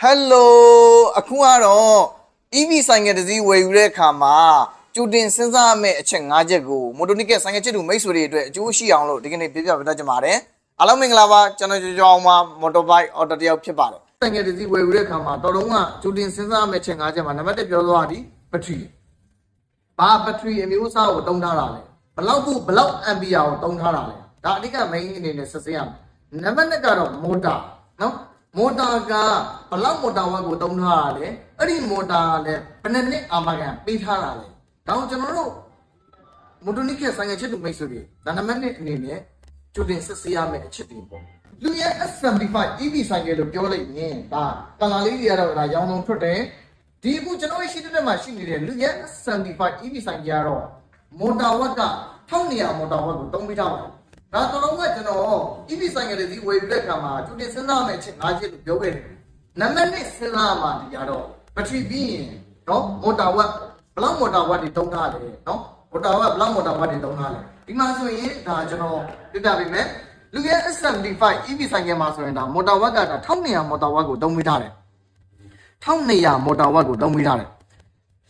ဟယ်လိုအခုကတော့ EV ဆိုင်ကယ်တစ်စီးဝယ်ယူတဲ့အခါမှာကြိုတင်စဉ်းစားရမယ့်အချက်၅ချက်ကိုမိုတိုနီကယ်ဆိုင်ကယ်ချစ်သူမိတ်ဆွေတွေအတွက်အကျိုးရှိအောင်လို့ဒီကနေ့ပြပြပေးတတ်ကြပါတယ်အားလုံးမင်္ဂလာပါကျွန်တော်ကြောင်ကြောင်မှာမော်တော်ဘိုက်အော်တိုတယောက်ဖြစ်ပါတယ်ဆိုင်ကယ်တစ်စီးဝယ်ယူတဲ့အခါမှာတော်တော်ကကြိုတင်စဉ်းစားရမယ့်အချက်၅ချက်မှာနံပါတ်၁ပြောသွားသည်ဘက်ထရီဘာဘက်ထရီအမျိုးအစားကိုတုံးထားတာလဲဘလောက်ဘူးဘလောက်အမ်ပီယာကိုတုံးထားတာလဲဒါအဓိက main အနေနဲ့စစ်ဆေးရမယ်နံပါတ်2ကတော့မော်တာနော် မော်တာကဘလောက်မော်တာဝက်ကိုတုံးထားတာလဲအဲ့ဒီမော်တာကလည်းဘယ်နှစ်နှစ်အာမခံပေးထားတာလဲဒါအောင်ကျွန်တော်တို့မိုတိုနိကဆိုင်ငယ်ချစ်သူမိတ်ဆွေတွေဒါနံပါတ်1အနေနဲ့ကြိုတင်စစ်ဆေးရမယ့်အချက်တွေပေါ့လူရဲ့ S75 EV ဆိုင်ကယ်လို့ပြောလိုက်ရင်ဒါကလာလေးတွေကတော့ဒါရောင်းလုံးထွက်တယ်ဒီအခုကျွန်တော်ရှိတဲ့မှာရှိနေတဲ့လူရဲ့ S75 EV ဆိုင်ကယ်ကတော့မော်တာဝက်က1200မော်တာဝက်ကိုတုံးပေးထားပါတယ် ဒါတော်တော်ကကျွန်တော် EV ဆိုင်ကယ်တွေဒီဝယ်တဲ့အခါမှာကြိုတင်စဉ်းစားမယ့်အချက်၅ချက်လို့ပြောခဲ့တယ်နံပါတ်1စဉ်းစားမှဒီကတော့ဘက်ထရီပြီးရင်နော်မော်တာဝက်ဘလောက်မော်တာဝက်တွေတုံးထားတယ်နော်မော်တာဝက်ဘလောက်မော်တာဝက်တွေတုံးထားလဲဒီမှာဆိုရင်ဒါကျွန်တော်ပြပြပေးမယ်လူရဲ့ S75 EV ဆိုင်ကယ်မှာဆိုရင်ဒါမော်တာဝက်ကဒါ1200မော်တာဝက်ကိုတုံးပေးထားတယ်1200မော်တာဝက်ကိုတုံးပေးထားတယ်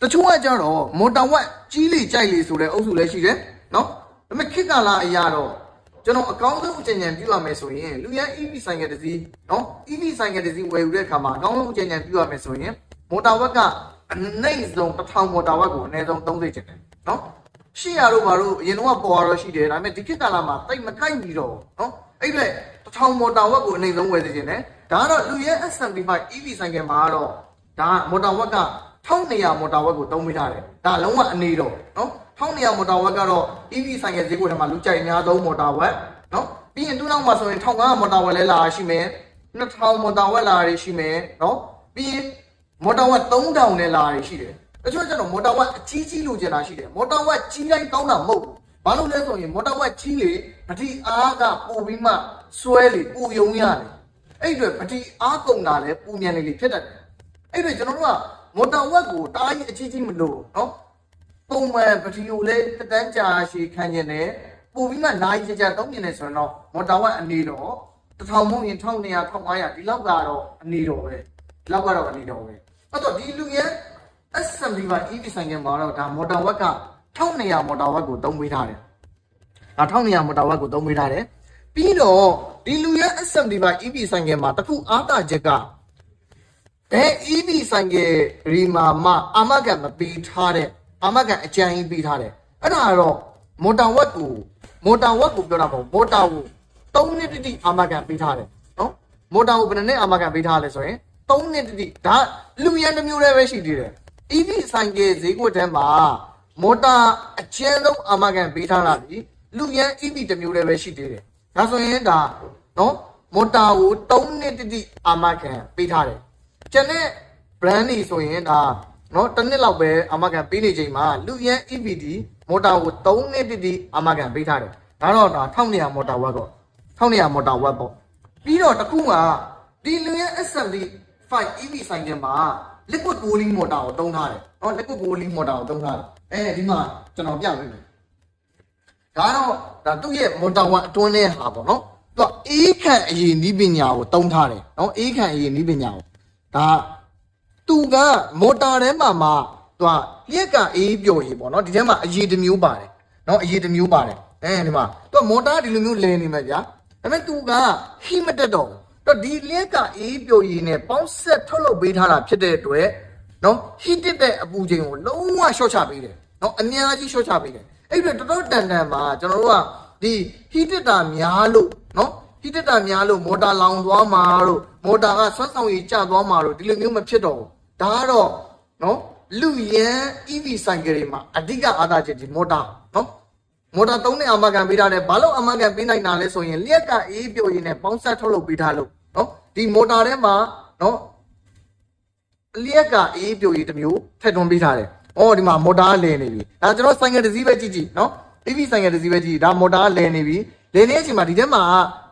တချို့ကကြတော့မော်တာဝက်ကြီးလေကြိုက်လေဆိုတဲ့အုပ်စုလည်းရှိတယ်နော်ဒါပေမဲ့ခေတ်ကာလအရာတော့ ကျွန်တော်အကောင်းဆုံးအကြံဉာဏ်ပြုရမယ်ဆိုရင်လူရန် EV ဆိုင်ကယ်တစ်စီးနော် EV ဆိုင်ကယ်တစ်စီးဝယ်ယူတဲ့အခါမှာအကောင်းဆုံးအကြံဉာဏ်ပြုရမယ်ဆိုရင်မော်တာဝက်ကအနည်းဆုံး1000မော်တာဝက်ကိုအနည်းဆုံး30ကျင်တယ်နော်ရှေ့ရတော့ဘာလို့အရင်တော့ပေါ်ရတော့ရှိတယ်ဒါပေမဲ့ဒီခေတ်ကာလမှာတိတ်မကိုက်ပြီးတော့နော်အဲ့ဒါ1000မော်တာဝက်ကိုအနည်းဆုံးဝယ်စေချင်တယ်ဒါကတော့လူရန် S75 EV ဆိုင်ကယ်မှာကတော့ဒါကမော်တာဝက်က1200မော်တာဝက်ကိုတုံးပေးထားတယ်ဒါလုံးဝအနေတော့နော် 1200မော်တာဝက်ကတော့ EV ဆိုင်ကယ်ဈေးကွက်ထဲမှာလူကြိုက်အများဆုံးမော်တာဝက်နော်ပြီးရင်သူ့နောက်မှာဆိုရင်1500မော်တာဝက်လဲလာရှိမယ်2000မော်တာဝက်လာရရှိမယ်နော်ပြီးရင်မော်တာဝက်3000နဲ့လာရရှိတယ်တချို့ကျတော့မော်တာဝက်အကြီးကြီးလိုချင်တာရှိတယ်မော်တာဝက်ကြီးတိုင်းကောင်းတာမဟုတ်ဘူးဘာလို့လဲဆိုရင်မော်တာဝက်ကြီးလေပတိအားကပို့ပြီးမှစွဲလေပူယုံရတယ်အဲ့အတွေပတိအားကုန်တာလဲပူမြန်လေလေဖြစ်တတ်တယ်အဲ့ဒါကျွန်တော်တို့ကမော်တော်ဝက်ကိုတားကြီးအကြီးကြီးမလို့နော် ပုံမှန်ပထီကိုလည်းတက်တန်းကြာရှည်ခံကျင်တယ်ပို့ပြီးမှနိုင်ကြကြတုံးကျင်တယ်ဆိုရင်တော့မော်တော်ဝက်အနေတော့တစ်ထောင်မဟုတ်ရင်1200 1500ဒီလောက်ကတော့အနေတော့ပဲဒီလောက်ကတော့အနေတော့ပဲအဲ့တော့ဒီလူရဲ့ S75 EV ဆိုင်ကမှာတော့ဒါမော်တော်ဝက်က1200မော်တော်ဝက်ကိုတုံးပေးထားတယ်ဒါ1200မော်တော်ဝက်ကိုတုံးပေးထားတယ်ပြီးတော့ဒီလူရဲ့ S75 EV ဆိုင်ကမှာတခုအားတာချက်ကဘယ် EV ဆိုင်ကရီမာမအာမခံမပေးထားတဲ့ အာမခံအကြံကြီးပေးထားတယ်အဲ့ဒါကတော့မော်တာဝက်ကိုမော်တာဝက်ကိုပြောတာပေါ့မော်တာကို3နှစ်တိတိအာမခံပေးထားတယ်နော်မော်တာကိုဘယ်နှစ်နှစ်အာမခံပေးထားလဲဆိုရင်3နှစ်တိတိဒါလူရန်တစ်မျိုးတည်းပဲရှိသေးတယ် EV ဆိုင်ကဈေးကွက်ထဲမှာမော်တာအကျဉ်းဆုံးအာမခံပေးထားတာဒီလူရန် EV တစ်မျိုးတည်းပဲရှိသေးတယ်ဒါဆိုရင်ဒါနော်မော်တာကို3နှစ်တိတိအာမခံပေးထားတယ်ကျန်တဲ့ brand တွေဆိုရင်ဒါ နော်တစ်နှစ်လောက်ပဲအာမခံပေးနေချိန်မှာလူရန် EVD မော်တာကို3နှစ်တိတိအာမခံပေးထားတယ်ဒါတော့ဒါ1200မော်တာဝတ်ပေါ့1200မော်တာဝတ်ပေါ့ပြီးတော့တခုကဒီလူရန် SLD 5 EV ဆိုင်ကမှာ liquid cooling motor ကိုသုံးထားတယ်နော် liquid cooling motor ကိုသုံးထားတယ်အဲဒီမှာကျွန်တော်ပြပေးမယ်ဒါတော့ဒါသူ့ရဲ့ motor 1အတွင်းထဲဟာပေါ့နော်သူကအေးခန့်အရင်ဤပညာကိုသုံးထားတယ်နော်အေးခန့်အရင်ဤပညာကိုဒါ သူကမော်တာထဲမှာမှသူကလျက်ကအေးပျော်ရည်ပေါ့နော်ဒီထဲမှာအရည်တစ်မျိုးပါတယ်နော်အရည်တစ်မျိုးပါတယ်အဲဒီမှာသူကမော်တာဒီလိုမျိုးလဲနေမှာဗျာဒါပေမဲ့သူကဟိမတက်တော့တော့ဒီလျက်ကအေးပျော်ရည်နဲ့ပေါင်းဆက်ထုတ်လုပ်ပေးထားတာဖြစ်တဲ့အတွက်နော်ဟိတက်တဲ့အပူချိန်ကိုလုံးဝရှော့ချပေးတယ်နော်အများကြီးရှော့ချပေးတယ်အဲ့ဒီတော့တော်တော်တန်တန်မှာကျွန်တော်တို့ကဒီဟိတက်တာများလို့နော်ဟီတက်တာများလို့မော်တာလောင်သွားမှာတို့မော်တာကဆွမ်းဆောင်ရည်ကျသွားမှာတို့ဒီလိုမျိုးမဖြစ်တော့ဘူး ဒါကတော့နော်လူရန် EV ဆိုင်ကယ်တွေမှာအဓိကအားသာချက်ဒီမော်တာနော်မော်တာသုံးနဲ့အာမခံပေးထားတယ်ဘာလို့အာမခံပေးနိုင်တာလဲဆိုရင်လျက်ကအေးပြိုရည်နဲ့ပေါင်းဆက်ထုတ်လုပ်ပေးထားလို့နော်ဒီမော်တာထဲမှာနော်လျက်ကအေးပြိုရည်တစ်မျိုးထည့်သွင်းပေးထားတယ်ဩဒီမှာမော်တာကလဲနေပြီဒါကျွန်တော်ဆိုင်ကယ်တစ်စီးပဲကြည့်ကြည့်နော် EV ဆိုင်ကယ်တစ်စီးပဲကြည့်ဒါမော်တာကလဲနေပြီလဲနေတဲ့အချိန်မှာဒီထဲမှာ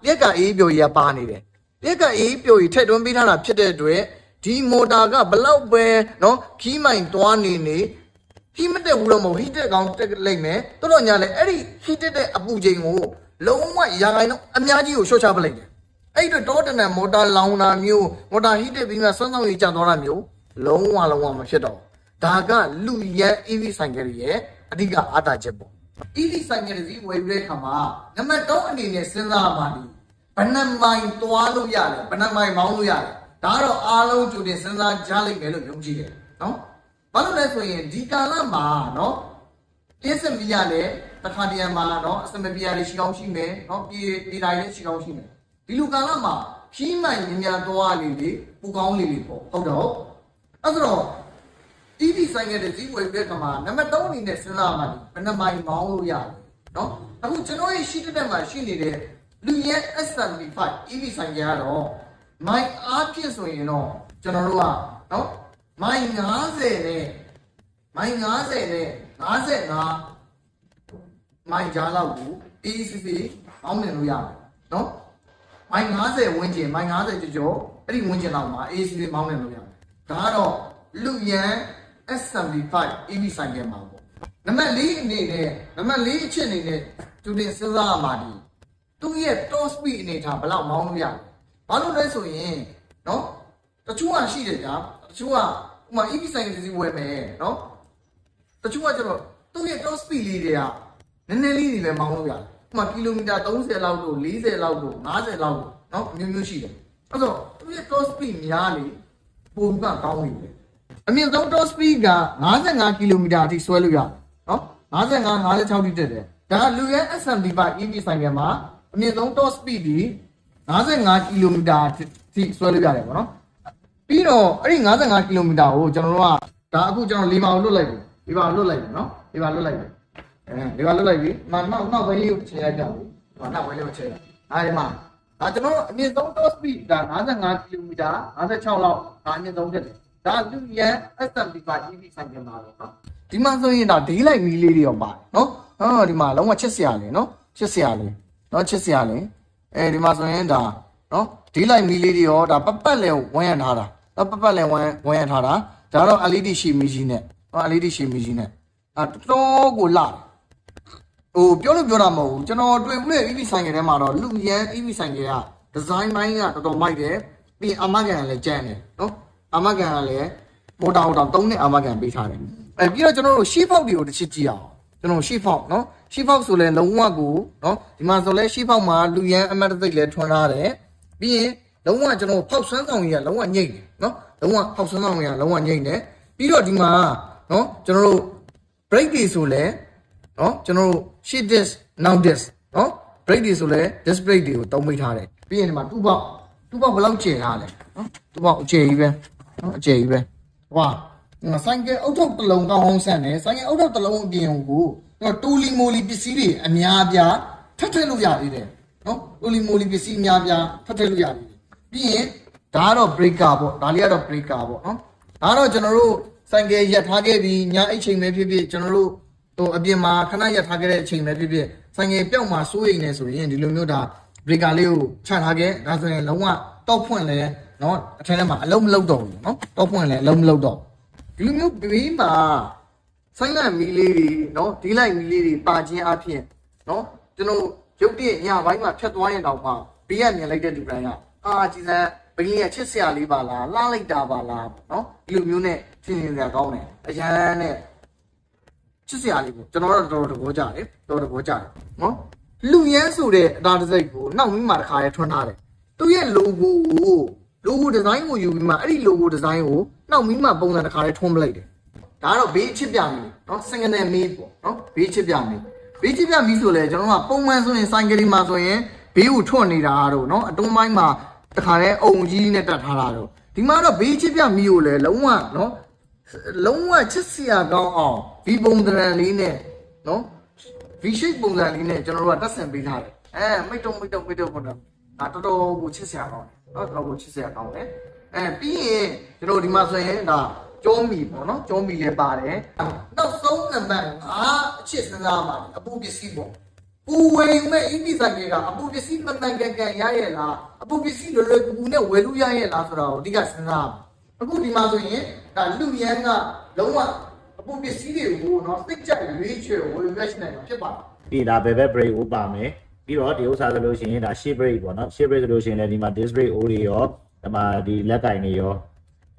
လျက်ကအေးပြိုရည်ကပါနေတယ်လျက်ကအေးပြိုရည်ထည့်သွင်းပေးထားတာဖြစ်တဲ့အတွက် ဒီမော်တာကဘလောက်ပဲနော်ခီးမိုင်သွားနေနေဟီမတက်ဘူးလို့မဟုတ်ဟီတက်ကောင်းတက်လိုက်မယ်တော်တော်ညာလဲအဲ့ဒီဟီတက်တဲ့အပူချိန်ကိုလုံးဝရာခိုင်တော့အများကြီးကိုရှော့ချပလိုက်တယ်အဲ့ဒီတော့တောတနံမော်တာလောင်တာမျိုးမော်တာဟီတက်ပြီးမှဆွမ်းဆောင်ရေးကြသွားတာမျိုးလုံးဝလုံးဝမဖြစ်တော့ဘူးဒါကလူရဲ EV ဆိုင်ကယ်ရဲ့အဓိကအားသာချက်ပေါ့ EV ဆိုင်ကယ်စီဝယ်ပြီးတဲ့အခါမှာနံပါတ်3အနေနဲ့စဉ်းစားပါလိဘယ်နှမိုင်သွားလို့ရတယ်ဘယ်နှမိုင်မောင်းလို့ရတယ် ဒါကတော့အားလုံးကြိုတင်စဉ်းစားကြလိမ့်မယ်လို့ယုံကြည်တယ်နော်ဘာလို့လဲဆိုရင်ဒီကာလမှာနော်တင်းစမီရလည်းတစ်ခါတည်းမှာနော်အစမပြရလေးရှိကောင်းရှိမယ်နော်ပြည်ပြည်တိုင်းလည်းရှိကောင်းရှိမယ်ဒီလူကာလမှာဖြီးမှန်ညများသွားလေးလေးပူကောင်းလေးလေးပေါ့ဟုတ်တော့အဲ့ဒါတော့ EV ဆိုင်ကတဲ့ဇီးဝယ်တဲ့ကမှာနံပါတ်3အနေနဲ့စဉ်းစားမှဒီဘယ်နှမိုင်မောင်းလို့ရတယ်နော်အခုကျွန်တော်ရဲ့ရှိတဲ့တက်မှာရှိနေတဲ့လူရဲ့ S75 EV ဆိုင်ကကတော့ မိုင်အားဖြင့်ဆိုရင်တော့ကျွန်တော်တို့ကနော်မိုင်90နဲ့မိုင်90နဲ့55မိုင်ကြားလောက်ကို ACC အောင်းနေလို့ရတယ်နော်မိုင်90ဝန်းကျင်မိုင်90ကျော်ကျော်အဲ့ဒီဝန်းကျင်လောက်မှာ ACC မောင်းနေလို့ရတယ်ဒါကတော့လူရန် S75 EV ဆိုင်ကမှာပေါ့နံပါတ်၄အနေနဲ့နံပါတ်၄အချက်အနေနဲ့သူတင်စဉ်းစားရမှာဒီသူ့ရဲ့ top speed အနေထားဘယ်လောက်မောင်းလို့ရလဲ ဘာလို့လဲဆိုရင်နော်တချို့ကရှိတယ်ဗျာတချို့ကဥမာ EP ဆိုင်စီစီဝယ်မယ်နော်တချို့ကကျတော့သူ့ရဲ့ top speed လေးတွေကနည်းနည်းလေးနေလဲမောင်းလို့ရတယ်ဥမာကီလိုမီတာ30လောက်တို့40လောက်တို့50လောက်တို့နော်အမျိုးမျိုးရှိတယ်အဲ့တော့သူ့ရဲ့ top speed များလေပုံကကောင်းနေတယ်အမြင့်ဆုံး top speed က55ကီလိုမီတာအထိဆွဲလို့ရတယ်နော်55 56တိတက်တယ်ဒါကလူရဲ SMD ပါ EV ဆိုင်ကမှာအမြင့်ဆုံး top speed ဒီ 55ကီလိုမီတာအထိဆွဲလို့ရတယ်ပေါ့နော်။ပြီးတော့အဲ့ဒီ55ကီလိုမီတာကိုကျွန်တော်တို့ကဒါအခုကျွန်တော်လီမာကိုလွတ်လိုက်ပြီလီမာကိုလွတ်လိုက်ပြီနော်လီမာလွတ်လိုက်ပြီအဲလီမာလွတ်လိုက်ပြီမနောက်နောက်ဘယ်လေးကိုချိန်လိုက်ကြပြီဟောနောက်ဘယ်လေးကိုချိန်လိုက်အဲဒီမှာဒါကျွန်တော်တို့အမြင့်ဆုံး top speed ဒါ55ကီလိုမီတာ56လောက်ဒါအမြင့်ဆုံးဖြစ်တယ်ဒါလူရန် SMP5 EV ဆိုင်ကမှာတော့နော်ဒီမှာဆိုရင်ဒါဒေးလိုက်မီလေးတွေရောပါတယ်နော်ဟောဒီမှာလုံးဝချစ်စရာလေနော်ချစ်စရာလေနော်ချစ်စရာလေ အဲဒီမှာဆိုရင်ဒါနော်ဒီလိုက်မီလေးတွေရောဒါပတ်ပတ်လဲဝန်းရထားတာတော့ပတ်ပတ်လဲဝန်းဝန်းရထားတာဒါတော့ LED ရှီမီကြီးနဲ့နော် LED ရှီမီကြီးနဲ့အဲတော်တော်ကိုလာတယ်ဟိုပြောလို့ပြောတာမဟုတ်ဘူးကျွန်တော်တွေ့ဘူးလေ EV ဆိုင်ကထဲမှာတော့လူရန် EV ဆိုင်ကကဒီဇိုင်းပိုင်းကတော်တော်မိုက်တယ်ပြီးရင်အမကန်ကလည်းကြမ်းတယ်နော်အမကန်ကလည်းမော်တာဟိုတောင်သုံးနဲ့အမကန်ပေးထားတယ်အဲပြီးတော့ကျွန်တော်တို့ရှီဖောက်တွေကိုတစ်ချက်ကြည့်အောင်ကျွန်တော်ရှီဖောက်နော် ရှီဖောက်ဆိုလဲလုံးဝကိုနော်ဒီမှာဆိုလဲရှီဖောက်မှာလူရန်အမတ်သိတ်လဲထွန်းထားတယ်ပြီးရင်လုံးဝကျွန်တော်ဖောက်ဆွမ်းဆောင်ကြီးကလုံးဝညိတ်တယ်နော်လုံးဝဖောက်ဆွမ်းဆောင်ကြီးကလုံးဝညိတ်တယ်ပြီးတော့ဒီမှာနော်ကျွန်တော်တို့ break တွေဆိုလဲနော်ကျွန်တော်တို့ shift this now this နော် break တွေဆိုလဲ this break တွေကိုတုံးမိထားတယ်ပြီးရင်ဒီမှာတူပေါက်တူပေါက်ဘယ်လောက်ကျယ်ထားလဲနော်တူပေါက်အကျယ်ကြီးပဲနော်အကျယ်ကြီးပဲဟွာဆိုင်ကအုတ်ထုတ်တစ်လုံးကောင်းအောင်ဆန့်တယ်ဆိုင်ကအုတ်ထုတ်တစ်လုံးအပြင်ကို တော့တူလီမိုလီပစ္စည်းတွေအများပြားထပ်ထည့်လို့ရသေးတယ်နော်တူလီမိုလီပစ္စည်းအများပြားထပ်ထည့်လို့ရသေးတယ်ပြီးရင်ဒါကတော့ breaker ပေါ့ဒါလေးကတော့ breaker ပေါ့နော်ဒါတော့ကျွန်တော်တို့ဆိုင်ကယ်ရပ်ထားခဲ့ပြီးညအိတ်ချိန်ပဲဖြစ်ဖြစ်ကျွန်တော်တို့ဟိုအပြင်မှာခဏရပ်ထားခဲ့တဲ့အချိန်ပဲဖြစ်ဖြစ်ဆိုင်ကယ်ပြောက်မှာစိုးရိမ်နေဆိုရင်ဒီလိုမျိုးဒါ breaker လေးကိုချထားခဲ့ဒါဆိုရင်လုံးဝတောက်ဖွင့်လဲနော်အထက်ထဲမှာအလုံးမလုံးတော့ဘူးနော်တောက်ဖွင့်လဲအလုံးမလုံးတော့ဒီလိုမျိုးဘေးမှာ ဆိုင်းလန့်မီလေးတွေနော်ဒီလိုက်မီလေးတွေပါခြင်းအပြင်နော်ကျွန်တော်ရုပ်တရက်ညပိုင်းမှာဖြတ်သွားရင်တောင်မှဘေးကမြင်လိုက်တဲ့လူတိုင်းကအာကြီးစံဘင်းရဲ့ချစ်စရာလေးပါလားလှလိုက်တာပါလားနော်ဒီလိုမျိုးနဲ့ရှင်းရှင်းစရာကောင်းတယ်အရန်နဲ့ချစ်စရာလေးကိုကျွန်တော်တော့တော်တော်သဘောကျတယ်တော်တော်သဘောကျတယ်နော်လူရန်ဆိုတဲ့အတားတစ်စိတ်ကိုနောက်မိမှတစ်ခါရဲထွန်းထားတယ်သူ့ရဲ့ logo ကို logo design ကိုယူပြီးမှအဲ့ဒီ logo design ကိုနောက်မိမှပုံစံတစ်ခါရဲထွန်းပလိုက်တယ် ဒါကတော့ဘေးချစ်ပြမီနော်စင်ကနေမီပေါ့နော်ဘေးချစ်ပြမီဘေးချစ်ပြမီဆိုလဲကျွန်တော်ကပုံမှန်ဆိုရင်ဆိုင်ကလေးမှာဆိုရင်ဘေးကိုထွန်းနေတာတော့နော်အတွန်းပိုင်းမှာတစ်ခါရဲအုံကြီးနဲ့တက်ထားတာတော့ဒီမှာတော့ဘေးချစ်ပြမီကိုလည်းလုံးဝနော်လုံးဝချစ်စရာကောင်းအောင်ဒီပုံသဏ္ဍာန်လေးနဲ့နော် V shape ပုံစံလေးနဲ့ကျွန်တော်တို့ကတက်ဆင်ပေးထားတယ်အဲမိတ်တုံမိတ်တုံမိတ်တုံပေါ့နော်ဒါတော်တော်ကိုချစ်စရာကောင်းတယ်နော်တော်တော်ကိုချစ်စရာကောင်းတယ်အဲပြီးရင်ကျွန်တော်ဒီမှာဆိုရင်ဒါ ကျုံးမီပေါ့နော်ကျုံးမီလည်းပါတယ်နောက်ဆုံးနံပါတ်5အချစ်စကားမှာအပူပစ္စည်းပေါ့ပူဝယ်မဲ့အင်းဒီဆိုင်ကအပူပစ္စည်းမှန်မှန်ကန်ကန်ရရဲ့လားအပူပစ္စည်းလွယ်လွယ်ကူကူနဲ့ဝယ်လို့ရရဲ့လားဆိုတော့အဓိကစဉ်းစားပါအခုဒီမှာဆိုရင်ဒါလူရန်ကလုံးဝအပူပစ္စည်းတွေကိုနော်စိတ်ကြိုက်ရွေးချယ်ဝယ်ရရှိနိုင်မှာဖြစ်ပါတယ်ဒီဒါဘယ်ဘက် break ကိုပါမယ်ပြီးတော့ဒီဥစ္စာဆိုလို့ရှိရင်ဒါ shape brake ပေါ့နော် shape brake ဆိုလို့ရှိရင်လည်းဒီမှာ disc brake O တွေရောဒီမှာဒီလက်ကင်တွေရော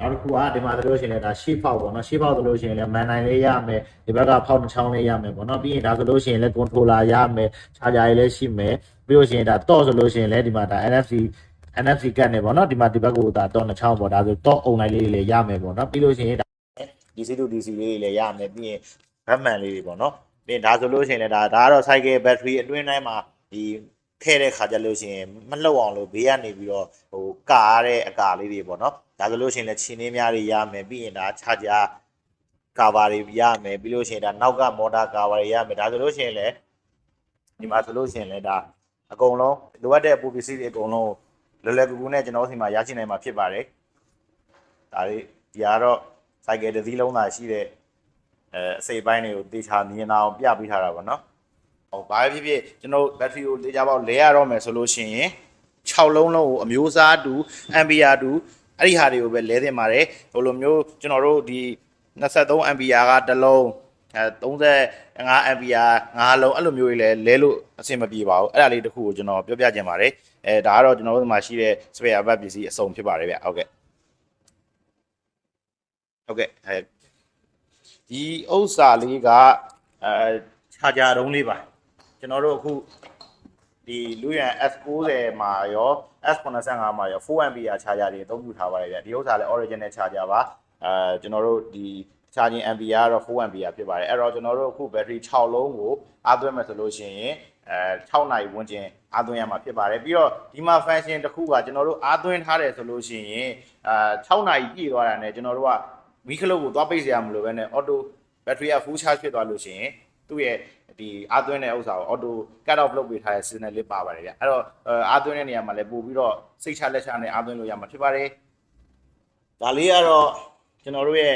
နောက်တစ်ခုကဒီမှာဆိုလို့ရှိရင်လည်းဒါ shape ဖောက်ပေါ့နော် shape ဖောက်ဆိုလို့ရှိရင်လည်း man နိုင်လေးရမယ်ဒီဘက်ကဖောက်တစ်ချောင်းလေးရမယ်ပေါ့နော်ပြီးရင်ဒါဆိုလို့ရှိရင်လည်း controller ရမယ် charger တွေလည်းရှိမယ်ပြီးလို့ရှိရင်ဒါတော့ဆိုလို့ရှိရင်လည်းဒီမှာဒါ NFC NFC ကတ်နေပေါ့နော်ဒီမှာဒီဘက်ကိုဒါတော့နှစ်ချောင်းပေါ့ဒါဆိုတော့အုံလိုက်လေးတွေလည်းရမယ်ပေါ့နော်ပြီးလို့ရှိရင်ဒါ DC to DC လေးတွေလည်းရမယ်ပြီးရင်ဘတ်မှန်လေးတွေပေါ့နော်ပြီးရင်ဒါဆိုလို့ရှိရင်လည်းဒါဒါကတော့ cycle battery အတွင်းတိုင်းမှာဒီထဲတဲ့ခါကြလို့ရှိရင်မလှုပ်အောင်လို့ဘေးကနေပြီးတော့ဟိုကာရတဲ့အကာလေးတွေပေါ့နော် ဒါဆိုလို့ရှိရင်လည်းခြေနှင်းများတွေရမယ်ပြီးရင်ဒါ charger ကာဗာတွေရမယ်ပြီးလို့ရှိရင်ဒါနောက်ကမော်တာကာဗာတွေရမယ်ဒါဆိုလို့ရှိရင်လည်းဒီမှာဆိုလို့ရှိရင်လည်းဒါအကုန်လုံးလိုအပ်တဲ့ပူပစ္စည်းတွေအကုန်လုံးလွယ်လွယ်ကူကူနဲ့ကျွန်တော်တို့စီမှာရရှိနိုင်မှာဖြစ်ပါတယ်ဒါလေးဒီကတော့ cycle တစ်စီးလုံးသာရှိတဲ့အဲအစိပ်ပိုင်းတွေကိုတေချာမြင်အောင်ပြပေးထားတာပေါ့နော်ဟိုဘာပဲဖြစ်ဖြစ်ကျွန်တော် battery ကိုတေချာပေါက်လဲရတော့မယ်ဆိုလို့ရှိရင်6လုံးလုံးကိုအမျိုးအစားတူ ampere တူ အဲ့ဒီဟာတွေကိုပဲလဲသင့်ပါတယ်ဟိုလိုမျိုးကျွန်တော်တို့ဒီ23 ampere ကတစ်လုံးအဲ35 ampere 5လုံးအဲ့လိုမျိုးတွေလဲလဲလို့အဆင်မပြေပါဘူးအဲ့ဒါလေးတစ်ခုကိုကျွန်တော်ပြောပြချင်ပါတယ်အဲဒါကတော့ကျွန်တော်တို့ဒီမှာရှိတဲ့ spare part ပစ္စည်းအစုံဖြစ်ပါတယ်ဗျဟုတ်ကဲ့ဟုတ်ကဲ့အဲဒီဥစ္စာလေးကအဲခြာဂျာတုံးလေးပါကျွန်တော်တို့အခုဒီလူရန် S90 မှာရော S85 မှာရော 4A charger တွေအသုံးပြုထားပါတယ်ဗျဒီဥစ္စာလည်း original charger ပါအဲကျွန်တော်တို့ဒီ charging ampere ကတော့ 4A ဖြစ်ပါတယ်အဲ့တော့ကျွန်တော်တို့အခု battery 6လုံးကိုအားသွင်းမယ်ဆိုလို့ရှိရင်အဲ6နာရီဝန်းကျင်အားသွင်းရမှာဖြစ်ပါတယ်ပြီးတော့ဒီမှာ function တစ်ခုကကျွန်တော်တို့အားသွင်းထားတယ်ဆိုလို့ရှိရင်အဲ6နာရီပြည့်သွားတာနဲ့ကျွန်တော်တို့ကမီးခလုတ်ကိုသွားပိတ်စရာမလိုဘဲနဲ့ auto battery က full charge ဖြစ်သွားလို့ရှိရင် သူ့ရဲ့ဒီအားသွင်းတဲ့ဥစ္စာကို auto cut off လုပ်ပေးထားတဲ့ signal လေးပါပါတယ်ဗျအဲ့တော့အားသွင်းတဲ့နေရာမှာလည်းပို့ပြီးတော့စိတ်ချလက်ချနဲ့အားသွင်းလို့ရမှာဖြစ်ပါတယ်ဒါလေးကတော့ကျွန်တော်တို့ရဲ့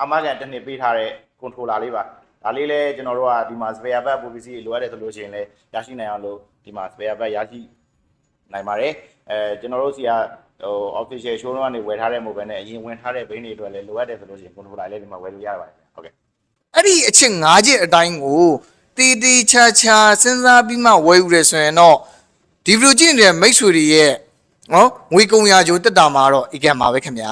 အမကန်တစ်နှစ်ပေးထားတဲ့ controller လေးပါဒါလေးလည်းကျွန်တော်တို့ကဒီမှာ spare part ပိုပစ္စည်းလိုအပ်တယ်ဆိုလို့ရှိရင်လည်းရရှိနိုင်အောင်လို့ဒီမှာ spare part ရရှိနိုင်ပါတယ်အဲကျွန်တော်တို့စီကဟို official showroom ကနေဝယ်ထားတဲ့ mobile နဲ့အရင်ဝင်ထားတဲ့ဘိန်းတွေအတွက်လည်းလိုအပ်တယ်ဆိုလို့ရှိရင် controller လေးဒီမှာဝယ်လို့ရပါတယ်ဟုတ်ကဲ့ အဲ့ဒီအချက်၅ချက်အတိုင်းကိုတီတီချာချာစဉ်းစားပြီးမှဝယ်ယူရဲဆိုရင်တော့ဒီဗီဒီယိုကြည့်နေတဲ့မိတ်ဆွေတွေရဲ့နော်ငွေကုန်ရာကြိုတက်တာမှာတော့အကံပါပဲခင်ဗျာ